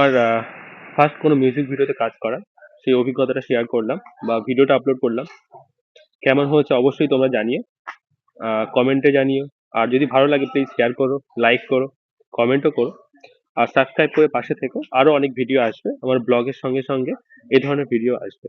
আমার ফার্স্ট কোনো মিউজিক ভিডিওতে কাজ করা, সেই অভিজ্ঞতাটা শেয়ার করলাম বা ভিডিওটা আপলোড করলাম। কেমন হয়েছে অবশ্যই তোমরা জানিও। কমেন্টে জানিও। আর যদি ভালো লাগে প্লিজ শেয়ার করো লাইক করো কমেন্টও করো। আর সাবস্ক্রাইব করে পাশে থেকো। আরও অনেক ভিডিও আসবে। আমার ব্লগের সঙ্গে সঙ্গে এ ধরনের ভিডিও আসবে।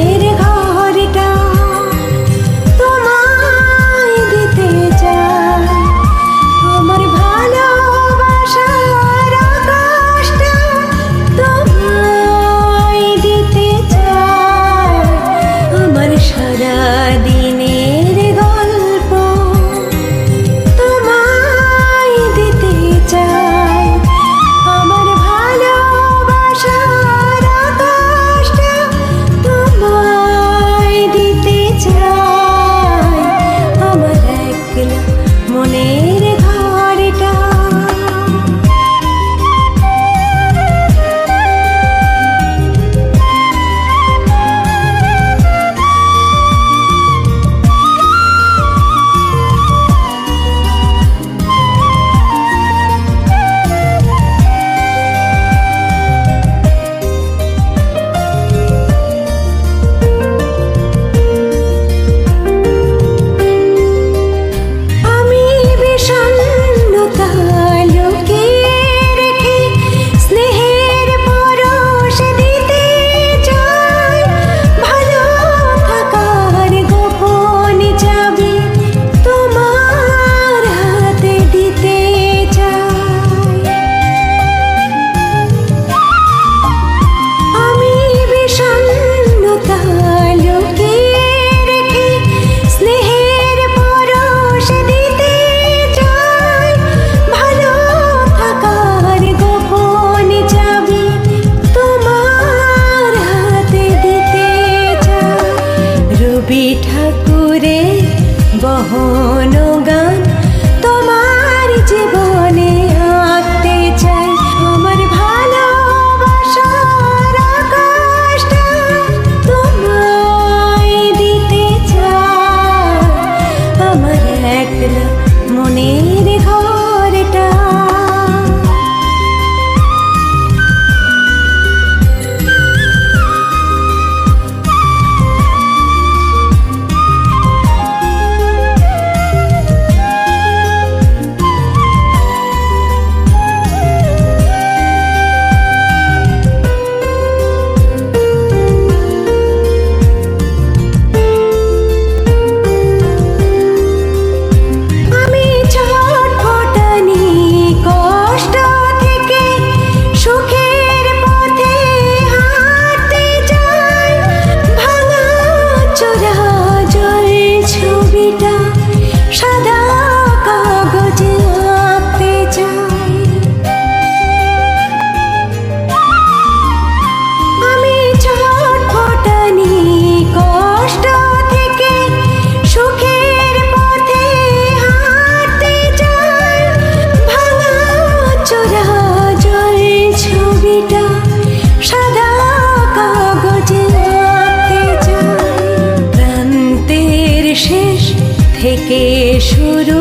থেকে শুরু